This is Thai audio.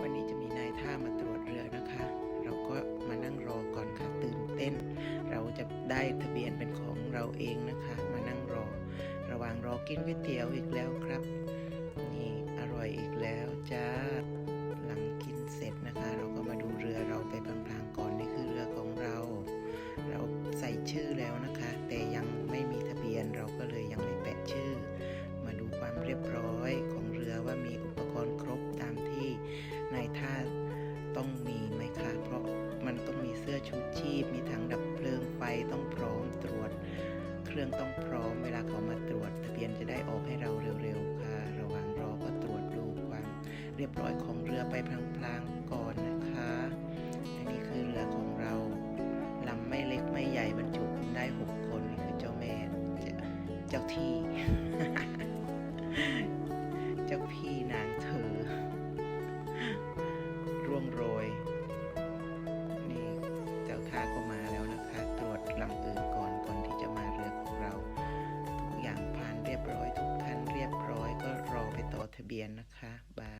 วันนี้จะมีนายท่ามาตรวจเรือนะคะ เราก็มานั่งรอก่อนค่ะตื่นเต้น เราจะได้ทะเบียนเป็นของเราเองนะคะ มานั่งรอ ระหว่างรอกินก๋วยเตี๋ยวอีกแล้วครับ องมีเสื้อชูชีพ มีถังดับเพลิงไฟต้องพร้อมตรวจ เครื่องต้องพร้อม เวลาเขามาตรวจทะเบียนจะได้ออกให้เราเร็วๆค่ะ ระหว่างรอก็ตรวจดูความ เรียบร้อยของเรือไปพลางๆก่อนนะคะ อันนี้คือเรือของเราลำไม่เล็กไม่ใหญ่บรรจุคนได้หกคนนี่คือเจ้าแม่เจ้าเจ้าที่ ลำอื่นก่อนก่อนที่จะมาเรือของเรา ทุกอย่างผ่านเรียบร้อยทุกคันเรียบร้อยก็รอไปต่อทะเบียนนะคะบาย